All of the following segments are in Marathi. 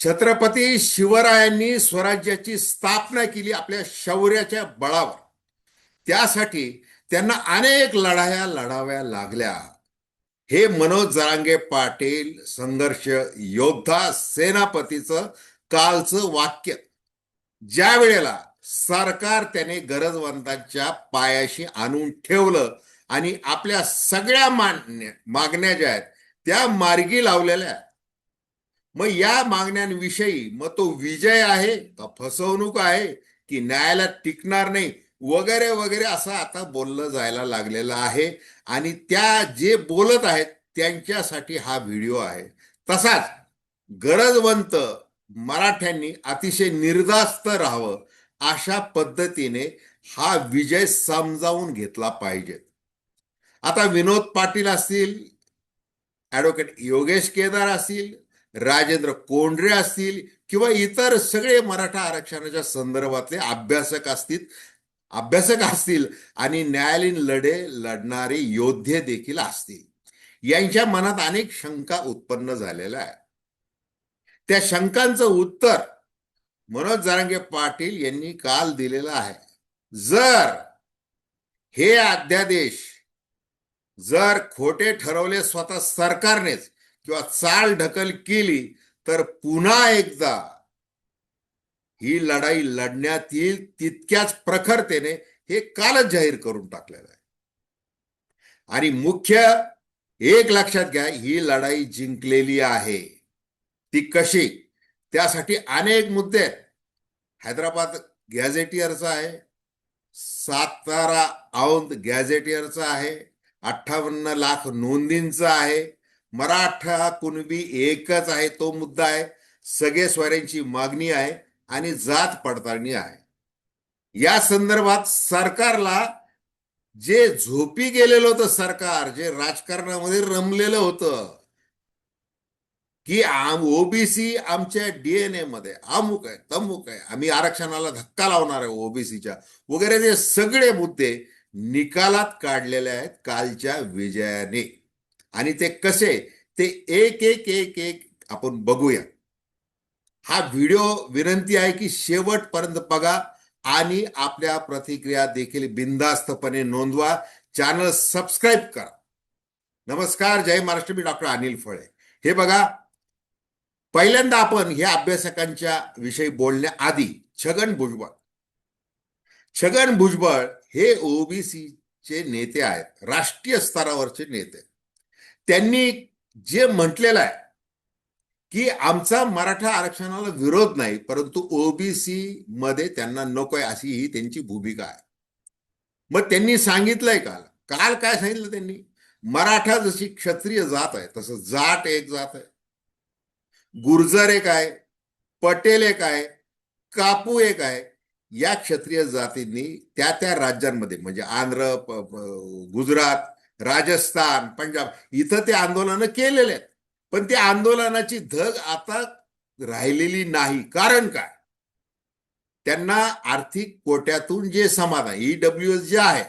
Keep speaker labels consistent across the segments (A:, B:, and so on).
A: छत्रपती शिवरायांनी स्वराज्याची स्थापना केली आपल्या शौर्याच्या बळावर त्यासाठी त्यांना अनेक लढाया लढाव्या लागल्या हे मनोज जरांगे पाटील संघर्ष योद्धा सेनापतीचं कालचं वाक्य ज्या वेळेला सरकार त्याने गरजवंतांच्या पायाशी आणून ठेवलं आणि आपल्या सगळ्या मान्य मागण्या ज्या आहेत त्या मार्गी लावलेल्या आहेत. मग या मागण्यांविषयी मग तो विजय आहे का फसवणूक आहे की न्यायालयात टिकणार नाही वगैरे वगैरे असं आता बोललं जायला लागलेलं आहे. आणि त्या जे बोलत आहेत त्यांच्यासाठी हा व्हिडिओ आहे. तसाच गरजवंत मराठ्यांनी अतिशय निर्धास्त राहावं अशा पद्धतीने हा विजय समजावून घेतला पाहिजे. आता विनोद पाटील असतील ॲडव्होकेट योगेश केदार असतील राजेंद्र कोंढरे असतील किंवा इतर सगळे मराठा आरक्षणाच्या संदर्भातले अभ्यासक असतील अभ्यासक असतील आणि न्यायालयीन लढे लढणारे योद्धे देखील असतील. यांच्या मनात अनेक शंका उत्पन्न झालेल्या आहेत. त्या शंकांचं उत्तर मनोज जारांगे पाटील यांनी काल दिलेलं आहे. जर हे अध्यादेश जर खोटे ठरवले स्वतः सरकारनेच किंवा चाल ढकल केली तर पुन्हा एकदा ही लढाई लढण्यात येईल तितक्याच प्रखरतेने हे कालच जाहीर करून टाकलेलं आहे. आणि मुख्य एक लक्षात घ्या ही लढाई जिंकलेली आहे. ती कशी? त्यासाठी अनेक मुद्दे आहेत. हैदराबाद गॅझेटियरचा आहे सातारा औंध गॅझेटियरचा आहे अठ्ठावन्न लाख नोंदींचा आहे मराठा कुणबी एकच आहे तो मुद्दा आहे. सगळे स्वाऱ्यांची मागणी आहे आणि जात पडताळणी आहे. या संदर्भात सरकारला जे झोपी गेलेलं होतं सरकार जे राजकारणामध्ये रमलेलं होतं की ओबीसी आमच्या डीएनए मध्ये अमुक आहे तमुक आहे. आम्ही आरक्षणाला धक्का लावणार आहे ओबीसीच्या. वगैरे जे सगळे मुद्दे निकालात काढलेले आहेत कालच्या विजयाने. आणि ते कसे ते एक एक एक एक आपण बघूया. हा व्हिडिओ विनंती आहे की शेवटपर्यंत बघा आणि आपल्या प्रतिक्रिया देखील बिनधास्तपणे नोंदवा. चॅनल सबस्क्राईब करा. नमस्कार जय महाराष्ट्र मी डॉक्टर अनिल फळे. हे बघा पहिल्यांदा आपण ह्या अभ्यासकांच्या विषयी बोलण्याआधी छगन भुजबळ. छगन भुजबळ हे ओबीसीचे नेते आहेत राष्ट्रीय स्तरावरचे नेते. त्यांनी जे म्हटलेलं आहे की आमचा मराठा आरक्षणाला विरोध नाही परंतु ओबीसी मध्ये त्यांना नकोय अशी ही त्यांची भूमिका आहे. मग त्यांनी सांगितलंय काल काल काय सांगितलं त्यांनी? मराठा जशी क्षत्रिय जात आहे तसं जाट एक जात आहे. गुर्जर एक आहे पटेल एक आहे कापू एक आहे या क्षत्रिय जातींनी त्या त्या राज्यांमध्ये म्हणजे आंध्र गुजरात राजस्थान पंजाब इथं ते आंदोलनं केलेले आहेत. पण ते आंदोलनाची धग आता राहिलेली नाही. कारण काय? त्यांना आर्थिक कोट्यातून जे समाधान ईडब्ल्यू एस जे आहे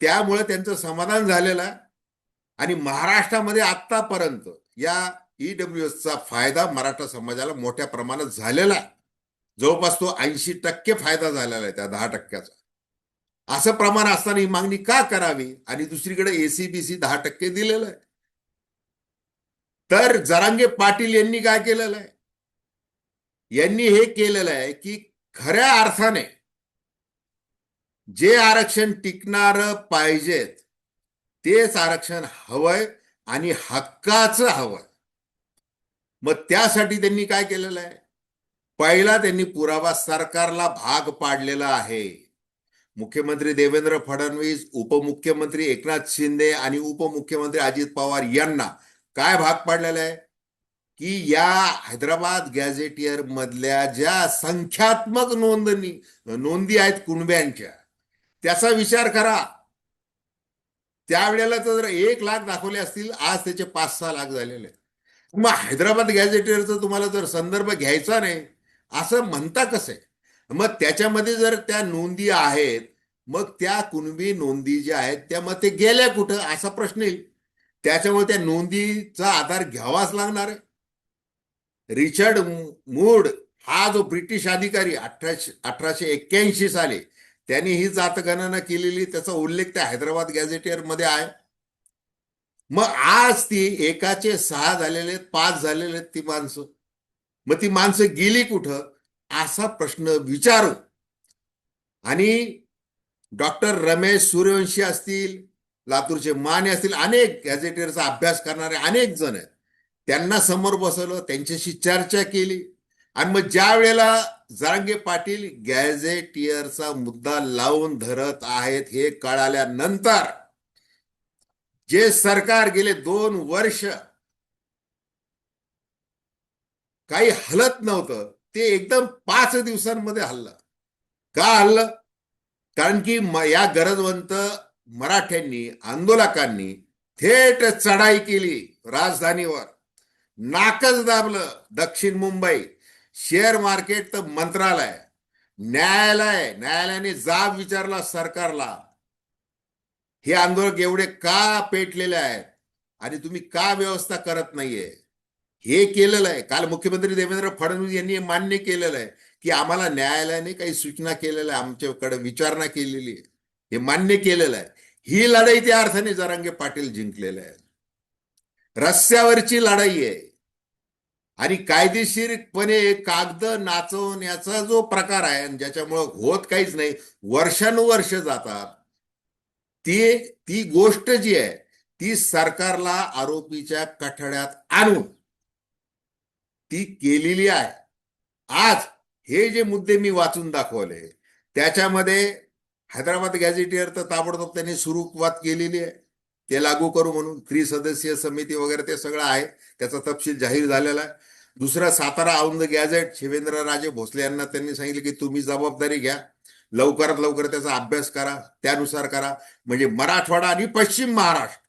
A: त्यामुळे त्यांचं समाधान झालेलं आहे. आणि महाराष्ट्रामध्ये आतापर्यंत या ईडब्ल्यू चा फायदा मराठा समाजाला मोठ्या प्रमाणात झालेला आहे. जवळपास तो ऐंशी टक्के फायदा झालेला आहे त्या दहा टक्क्याचा. असं प्रमाण असताना ही मागणी का करावी? आणि दुसरीकडे एसीबीसी दहा टक्के दिलेलं आहे. तर जरांगे पाटील यांनी काय केलेलं आहे? यांनी हे केलेलं आहे की खऱ्या अर्थाने जे आरक्षण टिकणार पाहिजेत तेच आरक्षण हवंय आणि हक्काचं हवंय. मग त्यासाठी त्यांनी काय केलेलं आहे? पहिला त्यांनी पुरावा सरकारला भाग पाडलेला आहे. मुख्यमंत्री देवेंद्र फडणवीस उपमुख्यमंत्री एकनाथ शिंदे आणि उपमुख्यमंत्री अजित पवार यांना काय भाग पाडलेला आहे? की या हैदराबाद गॅझेटियर मधल्या ज्या संख्यात्मक नोंदणी नोंदी आहेत कुणब्यांच्या त्याचा विचार करा. त्यावेळेला तर जर एक लाख दाखवले असतील आज त्याचे पाच सहा लाख झालेले आहेत. मग हैदराबाद गॅझेटियरचा तुम्हाला जर संदर्भ घ्यायचा नाही असं म्हणता कसं आहे? मग त्याच्यामध्ये जर त्या नोंदी आहेत मग त्या कुणबी नोंदी ज्या आहेत त्या मग ते गेल्या कुठं असा प्रश्न येईल. त्याच्यामुळे त्या नोंदीचा आधार घ्यावाच लागणार आहे. रिचर्ड मूड हा जो ब्रिटिश अधिकारी अठराशे अठराशे एक्क्याऐंशी साली त्यांनी ही जातगणना केलेली त्याचा उल्लेख त्या हैदराबाद गॅझेटियरमध्ये आहे. मग आज ती एकाचे सहा झालेले आहेत, पाच झालेले आहेत ती माणसं. मग ती माणसं गेली कुठं? असा प्रश्न विचारू. आणि डॉक्टर रमेश सूर्यवंशी असतील लातूरचे माने असतील अनेक गॅझेटेरचा अभ्यास करणारे अनेक जण आहेत. त्यांना समोर बसवलं त्यांच्याशी चर्चा केली. आणि मग ज्या वेळेला जारांगे पाटील गॅझेटियरचा मुद्दा लावून धरत आहेत हे कळाल्यानंतर जे सरकार गेले दोन वर्ष काही हलत नव्हतं. ते एकदम पाच दिवसांमध्ये हल्लं. का हल्लं? कारण की या गरजवंत मराठ्यांनी आंदोलकांनी थेट चढाई केली राजधानीवर. नाकच दाबलं दक्षिण मुंबई. शेअर मार्केट तर मंत्रालय. न्यायालय न्यायालयाने जाब विचारला सरकारला. हे आंदोलक एवढे का पेटलेले आहेत? आणि तुम्ही का व्यवस्था करत नाहीये? हे केलेलं आहे. काल मुख्यमंत्री देवेंद्र फडणवीस यांनी मान्य केलेलं आहे की आम्हाला न्यायालयाने काही सूचना केलेल्या आमच्याकडे विचारणा केलेली आहे. हे मान्य केलेलं आहे. ही लढाई त्या अर्थाने जरांगे पाटील जिंकलेले आहे रस्त्यावरची लढाई आहे. आणि कायदेशीरपणे कागद नाचवण्याचा जो प्रकार आहे आणि ज्याच्यामुळं होत काहीच नाही वर्षानुवर्ष जातात ती ती गोष्ट जी आहे ती सरकारला आरोपीच्या कठड्यात आणून ती केलेली आहे. आज हे जे मुद्दे मी वाचून दाखवले त्याच्यामध्ये हैदराबाद गॅझेटियर तर ताबडतोब त्यांनी सुरुवात केलेली आहे. ते लागू करू म्हणून त्रिसदस्यीय समिती वगैरे ते सगळं आहे त्याचा तपशील जाहीर झालेला आहे. दुसरा सातारा औंध गॅझेट शिवेंद्र राजे भोसले यांना त्यांनी सांगितलं की तुम्ही जबाबदारी घ्या. लवकरात लवकर त्याचा अभ्यास करा त्यानुसार करा. म्हणजे मराठवाडा आणि पश्चिम महाराष्ट्र.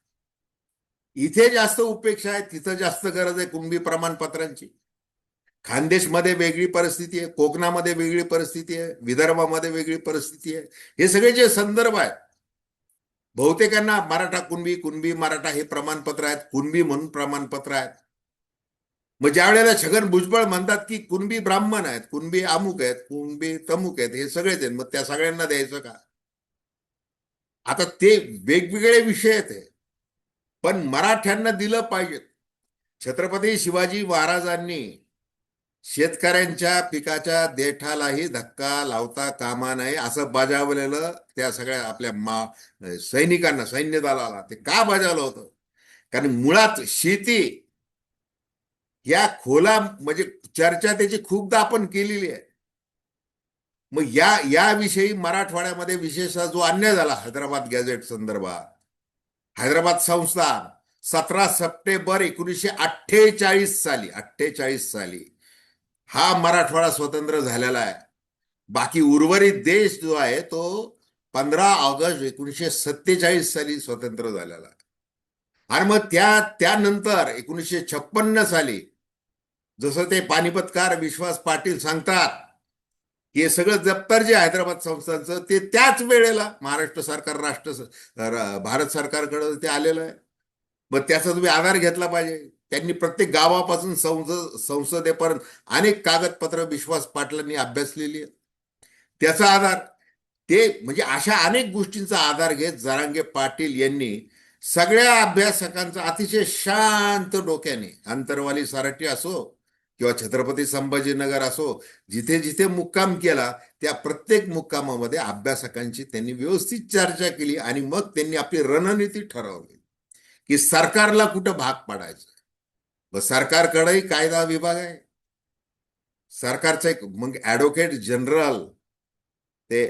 A: इथे जास्त उपेक्षा आहे तिथं जास्त गरज आहे कुणबी प्रमाणपत्रांची. खानदेशमध्ये वेगळी परिस्थिती आहे कोकणामध्ये वेगळी परिस्थिती आहे विदर्भामध्ये वेगळी परिस्थिती आहे. हे सगळे जे संदर्भ आहेत बहुतेकांना मराठा कुणबी कुणबी मराठा हे प्रमाणपत्र आहेत कुणबी म्हणून प्रमाणपत्र आहेत. मग ज्या वेळेला छगन भुजबळ म्हणतात की कुणबी ब्राह्मण आहेत कुणबी अमुक आहेत कुणबी तमुक आहेत हे सगळेच आहेत मग त्या सगळ्यांना द्यायचं का? आता ते वेगवेगळे विषय आहेत पण मराठ्यांना दिलं पाहिजे छत्रपती शिवाजी महाराजांनी शेतकऱ्यांच्या पिकाच्या देठालाही धक्का लावता कामा नये असं बजावलेलं त्या सगळ्या आपल्या मा सैनिकांना सैन्य दलाला ते का बजावलं होतं? कारण मुळात शेती या खोला म्हणजे चर्चा त्याची खूपदा आपण केलेली आहे. मग या याविषयी मराठवाड्यामध्ये विशेषतः जो अन्याय झाला हैदराबाद गॅझेट संदर्भात हैदराबाद संस्थान सतरा सप्टेंबर एकोणीसशे अठ्ठेचाळीस साली अठ्ठेचाळीस साली हा मराठवाडा स्वतंत्र झालेला आहे. बाकी उर्वरित देश जो आहे तो पंधरा ऑगस्ट एकोणीसशे सत्तेचाळीस साली स्वतंत्र झालेला आहे. आणि मग त्या त्यानंतर एकोणीसशे छप्पन्न साली जसं ते पानिपतकार विश्वास पाटील सांगतात हे सगळं दप्तर जे हैदराबाद संस्थांचं ते त्याच वेळेला महाराष्ट्र सरकार राष्ट्र भारत सरकारकडं ते आलेलं आहे. मग त्याचा तुम्ही आधार घेतला पाहिजे. त्यांनी प्रत्येक गावापासून संसद संसदेपर्यंत अनेक कागदपत्र विश्वास पाटलांनी अभ्यासलेली आहेत. त्याचा आधार ते म्हणजे अशा अनेक गोष्टींचा आधार घेत जरांगे पाटील यांनी सगळ्या अभ्यासकांचा अतिशय शांत डोक्याने अंतरवाली सारटी असो किंवा छत्रपती संभाजीनगर असो जिथे जिथे मुक्काम केला त्या प्रत्येक मुक्कामामध्ये अभ्यासकांची त्यांनी व्यवस्थित चर्चा केली आणि मग त्यांनी आपली रणनीती ठरवली की सरकारला कुठं भाग पाडायचं. मग सरकारकडेही कायदा विभाग आहे. सरकारचं एक मग ॲडव्होकेट जनरल ते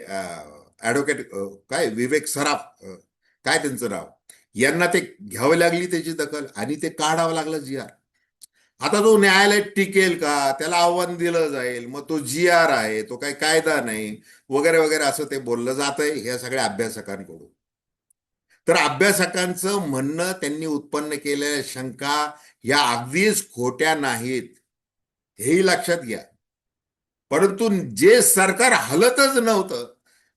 A: ऍडव्होकेट काय विवेक सराफ काय त्यांचं नाव? यांना ते घ्यावी लागली त्याची दखल आणि ते काढावं लागलं जी आर आता तो न्यायालय टिकेल का? त्याला आव्हान दिलं जाईल. मग तो जी आर आहे तो काही कायदा नाही वगैरे वगैरे असं ते बोललं जात आहे ह्या सगळ्या अभ्यासकांकडून. तर अभ्यासकांचं म्हणणं त्यांनी उत्पन्न केलेल्या शंका या अगदीच खोट्या नाहीत. हेही लक्षात घ्या. परंतु जे सरकार हलतच नव्हतं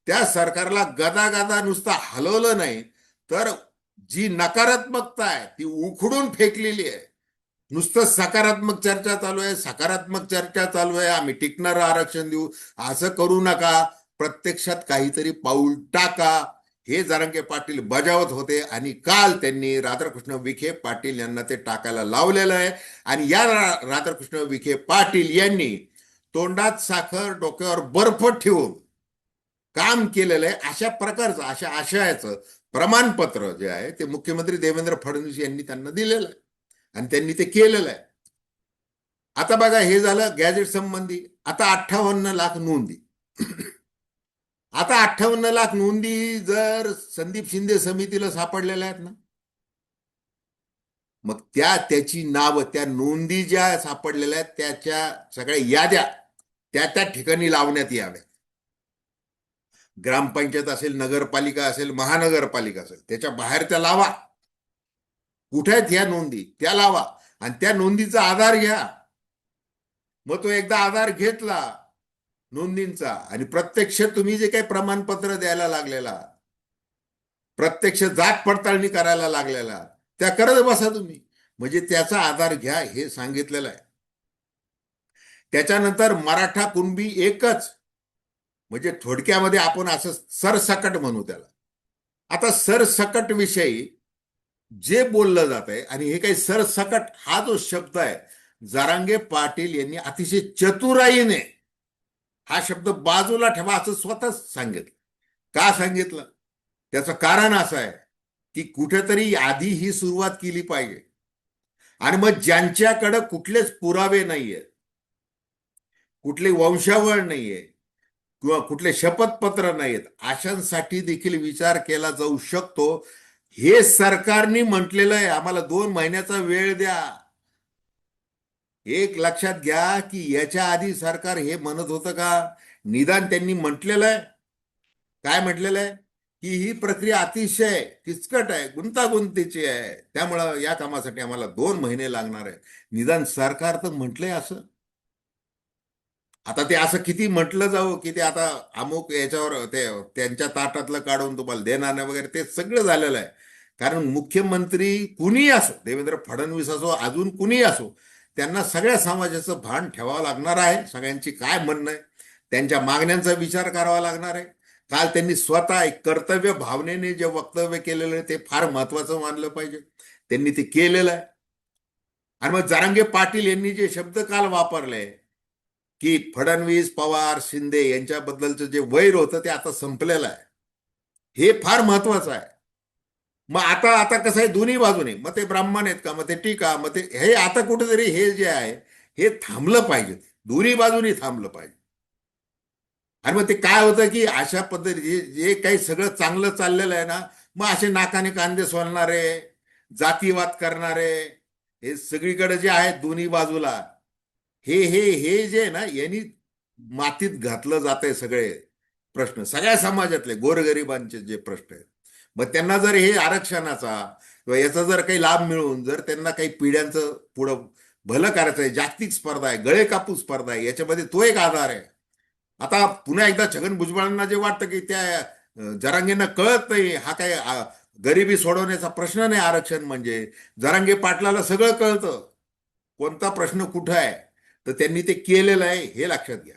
A: त्या सरकारला गदा गदा नुसतं हलवलं नाही तर जी नकारात्मकता आहे ती उखडून फेकलेली आहे. नुसतं सकारात्मक चर्चा चालू आहे सकारात्मक चर्चा चालू आहे आम्ही टिकणारं आरक्षण देऊ असं करू नका. प्रत्यक्षात काहीतरी पाऊल टाका. हे जारंगे पाटील बजावत होते आणि काल त्यांनी राधाकृष्ण विखे पाटील यांना ते टाकायला लावलेलं आहे. आणि या राधाकृष्ण विखे पाटील यांनी तोंडात साखर डोक्यावर बर्फ ठेवून काम केलेलं आहे. अशा प्रकारचं अशा आशयाचं प्रमाणपत्र जे आहे ते मुख्यमंत्री देवेंद्र फडणवीस यांनी त्यांना दिलेलं आहे. आणि त्यांनी ते केलेलं आहे. आता बघा हे झालं गॅजेट संबंधी. आता अठ्ठावन्न लाख नोंदी. आता अठ्ठावन्न लाख नोंदी जर संदीप शिंदे समितीला सापडलेल्या आहेत ना मग त्या त्याची नावं त्या नोंदी ज्या सापडलेल्या आहेत त्याच्या सगळ्या याद्या त्या त्या ठिकाणी लावण्यात याव्यात. ग्रामपंचायत असेल नगरपालिका असेल महानगरपालिका असेल त्याच्या बाहेर त्या लावा. कुठे आहेत ह्या नोंदी? त्या लावा. आणि त्या नोंदीचा आधार घ्या. मग तो एकदा आधार घेतला नोंदींचा. आणि प्रत्यक्ष तुम्ही जे काही प्रमाणपत्र द्यायला लागलेला प्रत्यक्ष जात पडताळणी करायला लागलेला त्या करत बसा तुम्ही. म्हणजे त्याचा आधार घ्या हे सांगितलेलं आहे. त्याच्यानंतर मराठा कुणबी एकच. म्हणजे थोडक्यामध्ये आपण असं सरसकट म्हणू त्याला. आता सरसकट विषयी जे बोललं जात आहे आणि हे काही सरसकट हा जो शब्द आहे जारांगे पाटील यांनी अतिशय चतुराईने हा शब्द बाजूला ठेवा असं स्वतःच सांगितलं. का सांगितलं? त्याचं कारण असं आहे की कुठेतरी आधी ही सुरुवात केली पाहिजे. आणि मग ज्यांच्याकडं कुठलेच पुरावे नाहीये कुठले वंशावळ नाहीये किंवा कुठले शपथपत्र नाहीत अशांसाठी देखील विचार केला जाऊ शकतो. हे सरकारने म्हटलेलं आहे आम्हाला दोन महिन्याचा वेळ द्या. एक लक्षात घ्या की याच्या आधी सरकार हे म्हणत होतं का? निदान त्यांनी म्हटलेलं आहे. काय म्हटलेलं आहे? की ही प्रक्रिया अतिशय किचकट आहे गुंतागुंतीची आहे. त्यामुळं या कामासाठी आम्हाला दोन महिने लागणार आहे निदान सरकार तर म्हटलंय असं. आता ते असं किती म्हटलं जावं की ते आता अमुक याच्यावर ते त्यांच्या ताटातलं काढून तुम्हाला देणार नाही वगैरे ते सगळं झालेलं आहे. कारण मुख्यमंत्री कुणी असो देवेंद्र फडणवीस असो अजून कुणीही असो त्यांना सगळ्या समाजाचं भान ठेवावं लागणार आहे. सगळ्यांची काय म्हणणं आहे? त्यांच्या मागण्यांचा विचार करावा लागणार आहे. काल त्यांनी स्वतः एक कर्तव्य भावनेने जे वक्तव्य केलेलं आहे ते फार महत्वाचं मानलं पाहिजे. त्यांनी ते केलेलं आहे. आणि मग जरांगे पाटील यांनी जे शब्द काल वापरले की फडणवीस पवार शिंदे यांच्याबद्दलचं जे वैर होतं ते आता संपलेलं आहे. हे फार महत्वाचं आहे. मग आता आता कसं आहे दोन्ही बाजूने. मग ते ब्राह्मण आहेत का? मग ते टीका मग ते हे आता कुठेतरी हे जे आहे हे थांबलं पाहिजे. दोन्ही बाजूनी थांबलं पाहिजे. आणि मग ते काय होतं की अशा पद्धती जे काही सगळं चांगलं चाललेलं आहे ना मग असे नाकाने कांदे सोलणारे जातीवाद करणारे हे सगळीकडे जे आहे दोन्ही बाजूला हे हे हे जे आहे ना यांनी मातीत घातलं जात आहे सगळे प्रश्न. सगळ्या समाजातले गोरगरिबांचे जे प्रश्न आहेत. मग त्यांना जर हे आरक्षणाचा किंवा याचा जर काही लाभ मिळून जर त्यांना काही पिढ्यांचं पुढं भलं करायचं आहे जागतिक स्पर्धा आहे गळे कापूस स्पर्धा आहे याच्यामध्ये तो एक आधार आहे. आता पुन्हा एकदा छगन भुजबळांना जे वाटतं की त्या जरांगेंना कळत नाही हा काय गरिबी सोडवण्याचा प्रश्न नाही आरक्षण म्हणजे. जरांगे पाटलाला सगळं कळतं. कोणता प्रश्न कुठं आहे? तर त्यांनी ते केलेलं आहे हे लक्षात घ्या.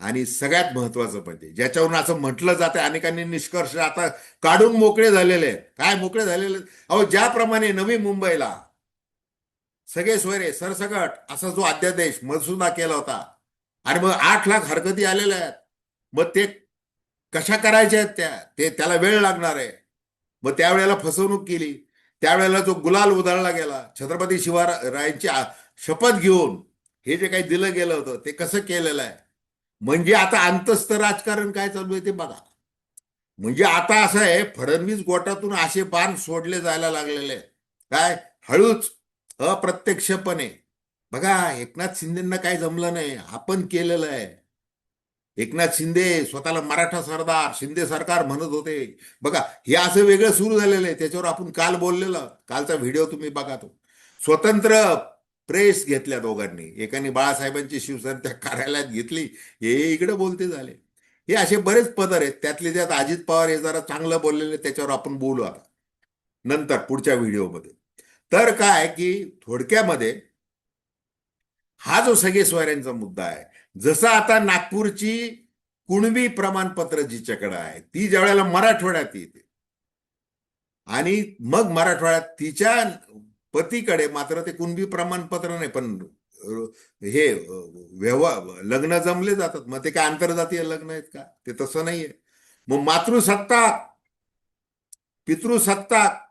A: आणि सगळ्यात महत्वाचं म्हणजे ज्याच्यावरून असं म्हटलं जातं अनेकांनी निष्कर्ष आता काढून मोकळे झालेले आहेत. काय मोकळे झालेले? अहो ज्याप्रमाणे नवी मुंबईला सगळे सोयरे सरसकट असा जो अध्यादेश मसुदा केला होता. आणि मग आठ लाख हरकती आलेल्या आहेत. मग ते कशा करायच्या आहेत त्या? ते त्याला वेळ लागणार आहे. मग त्यावेळेला फसवणूक केली. त्यावेळेला जो गुलाल उधळला गेला छत्रपती शिवरायांची शपथ घेऊन हे जे काही दिलं गेलं होतं ते कसं केलेलं आहे? म्हणजे आता अंतस्थ राजकारण काय चालू आहे ते बघा. म्हणजे आता असं आहे फडणवीस गोटातून असे बाण सोडले जायला लागलेले आहेत. काय? हळूच अप्रत्यक्षपणे. बघा एकनाथ शिंदेना काय जमलं नाही. आपण केलेलं आहे. एकनाथ शिंदे स्वतःला मराठा सरदार शिंदे सरकार म्हणत होते. बघा हे असं वेगळं सुरू झालेलं आहे. त्याच्यावर आपण काल बोललेलं. कालचा व्हिडिओ तुम्ही बघा तो. स्वतंत्र प्रेस घेतल्या दोघांनी. एकाने बाळासाहेबांची शिवसेना त्या कार्यालयात घेतली. हे इकडे बोलते झाले. हे असे बरेच पदर आहेत. त्यातले त्यात अजित पवार हे जरा चांगलं बोललेले त्याच्यावर आपण बोलू आता. नंतर पुढच्या व्हिडिओमध्ये. तर काय की थोडक्यामध्ये हा जो सगळे सोयऱ्यांचा मुद्दा आहे जसं आता नागपूरची कुणबी प्रमाणपत्र जिच्याकडे आहे ती ज्या वेळेला मराठवाड्यात येते आणि मग मराठवाड्यात तिच्या पतीकडे मात्र ते कुणबी प्रमाणपत्र नाही पण हे व्यवहार लग्न जमले जातात. मग ते काय आंतरजातीय लग्न आहेत का? ते तसं नाहीये. मग मातृसत्ताक पितृसत्ताक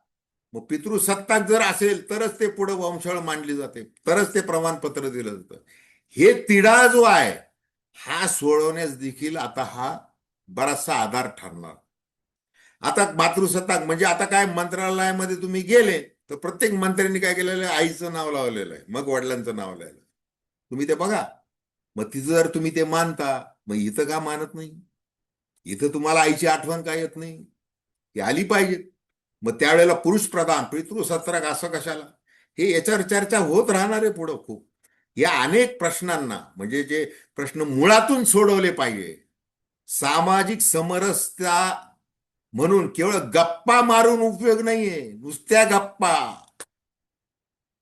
A: मग पितृसत्ताक जर असेल तरच ते पुढे वंशळ मांडली जाते. तरच ते प्रमाणपत्र दिलं जातं. हे तिढा जो आहे हा सोडवण्यास देखील आता हा बराचसा आधार ठरणार. आता मातृसत्ताक म्हणजे आता काय मंत्रालयामध्ये तुम्ही गेले तर प्रत्येक मंत्र्यांनी काय केलेलं आहे? आईचं नाव लावलेलं आहे. मग वडिलांचं नाव लावलेलं तुम्ही ते बघा. मग तिचं जर तुम्ही ते मानता मग इथं का मानत नाही? इथं तुम्हाला आईची आठवण काय येत नाही? ती आली पाहिजे. मग त्यावेळेला पुरुष प्रधान पितृसत्रक असं कशाला? हे याच्यावर चर्चा होत राहणार आहे पुढं खूप. या अनेक प्रश्नांना म्हणजे जे प्रश्न मुळातून सोडवले पाहिजे. सामाजिक समरसता म्हणून केवळ गप्पा मारून उपयोग नाहीये नुसत्या गप्पा.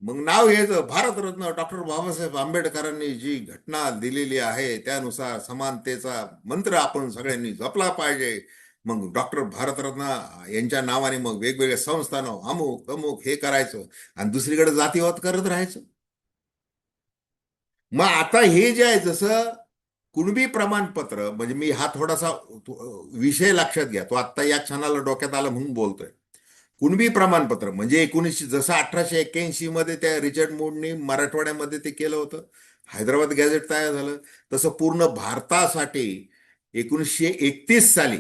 A: मग नाव घ्यायचं भारतरत्न डॉक्टर बाबासाहेब आंबेडकरांनी जी घटना दिलेली आहे त्यानुसार समानतेचा मंत्र आपण सगळ्यांनी जपला पाहिजे. मग डॉक्टर भारतरत्न यांच्या नावाने मग वेगवेगळ्या संस्थानं अमुक अमुक हे करायचं आणि दुसरीकडे जातीवाद करत राहायचं. मग आता हे जे आहे जसं कुणबी प्रमाणपत्र म्हणजे मी हा थोडासा विषय लक्षात घ्या. तो आत्ता या क्षणाला डोक्यात आला म्हणून बोलतोय. कुणबी प्रमाणपत्र म्हणजे एकोणीसशे जसं अठराशे एक्क्याऐंशी मध्ये त्या रिचर्ड मोडनी मराठवाड्यामध्ये ते केलं होतं. हैदराबाद गॅझेट तयार झालं. तसं पूर्ण भारतासाठी एकोणीसशे एकतीस साली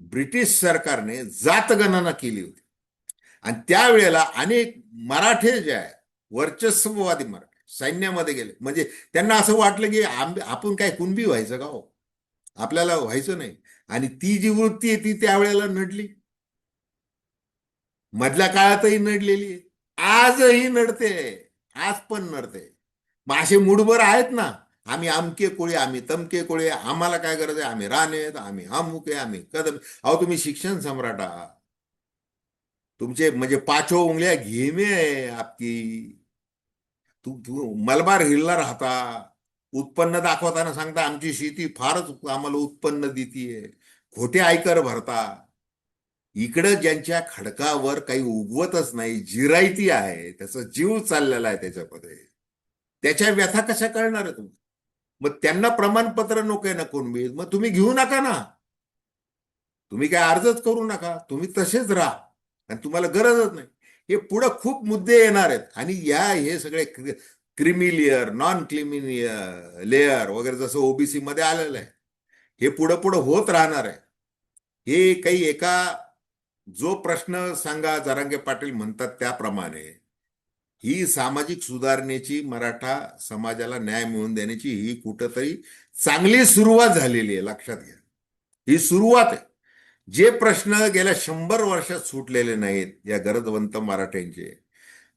A: ब्रिटिश सरकारने जातगणना केली होती. आणि त्यावेळेला अनेक मराठे जे आहे वर्चस्ववादी मराठे सैन्यामध्ये गेले. म्हणजे त्यांना असं वाटलं की आपण काय कुणबी व्हायचं का हो? आपल्याला व्हायचं नाही. आणि ती जी वृत्ती आहे ती त्यावेळेला नडली. मधल्या काळातही नडलेली आजही नडते. आज पण नडते. मग असे मुडभर आहेत ना आम्ही अमके कोळी आम्ही तमके कोळी आम्हाला काय गरज आहे? आम्ही राणे आम्ही अमुक आहे आम्ही कदम. अहो तुम्ही शिक्षण सम्राट आहात. तुमचे म्हणजे पाचो उंगल्या घेमे आहे आपकी. तू मलबार हिलला राहता. उत्पन्न दाखवताना सांगता आमची शेती फारच आम्हाला उत्पन्न देतीये. खोटे आयकर भरता. इकडं ज्यांच्या खडकावर काही उगवतच नाही जिरायती आहे त्याचा जीव चाललेला आहे त्याच्यामध्ये. त्याच्या व्यथा कशा कळणार आहे तुम्ही? मग त्यांना प्रमाणपत्र नको आहे ना कोण मग तुम्ही घेऊ नका ना. तुम्ही काय अर्जच करू नका. तुम्ही तसेच राहा. आणि तुम्हाला गरजच नाही. हे पुढं खूप मुद्दे येणार आहेत. आणि या हे सगळे creamy layer non creamy layer वगैरे जसं ओबीसी मध्ये आलेलं आहे. हे पुढं पुढं होत राहणार आहे. हे काही एका जो प्रश्न सांगा जरांगे पाटील म्हणतात त्याप्रमाणे ही सामाजिक सुधारणेची मराठा समाजाला न्याय मिळवून देण्याची ही कुठंतरी चांगली सुरुवात झालेली आहे लक्षात घ्या. ही सुरुवात आहे. जे प्रश्न गेल्या शंभर वर्षात सुटलेले नाहीत या गरजवंत मराठ्यांचे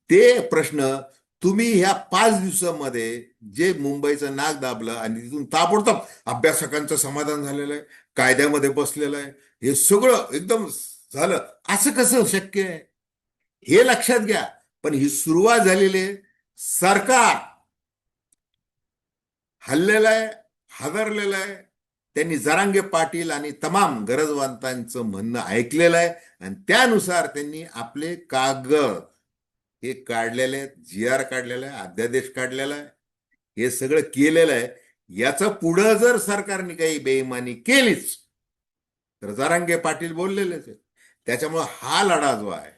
A: ते प्रश्न तुम्ही ह्या पाच दिवसामध्ये जे मुंबईचं नाक दाबलं आणि तिथून ताबडतोब अभ्यासकांचं समाधान झालेलं आहे कायद्यामध्ये बसलेलं आहे हे सगळं एकदम झालं. असं कसं शक्य आहे? हे लक्षात घ्या. पण ही सुरुवात झालेली आहे. सरकार हल्लेलं आहे हादरलेलं आहे. त्यांनी जरांगे पाटील आणि तमाम गरजवंतांचं म्हणणं ऐकलेलं आहे. आणि त्यानुसार त्यांनी आपले कागद हे काढलेले आहेत जी आर काढलेला आहे अध्यादेश काढलेला आहे. हे सगळं केलेलं आहे. याचं पुढं जर सरकारने काही बेईमानी केलीच तर जरांगे पाटील बोललेलेच आहेत. त्याच्यामुळं हा लढा जो आहे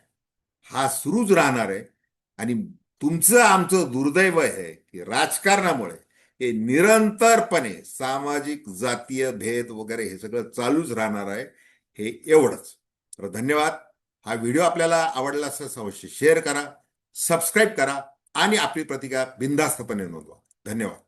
A: हा सुरूच राहणार आहे. आणि तुमचं आमचं दुर्दैव आहे की राजकारणामुळे हे निरंतरपणे सामाजिक जातीय भेद वगैरे हे सगळं चालूच राहणार आहे हे एवढंच. तर धन्यवाद. हा व्हिडिओ आपल्याला आवडला असेल अवश्य शेअर करा सबस्क्राईब करा आणि आपली प्रतिक्रिया बिनधास्तपणे नोंदवा. धन्यवाद.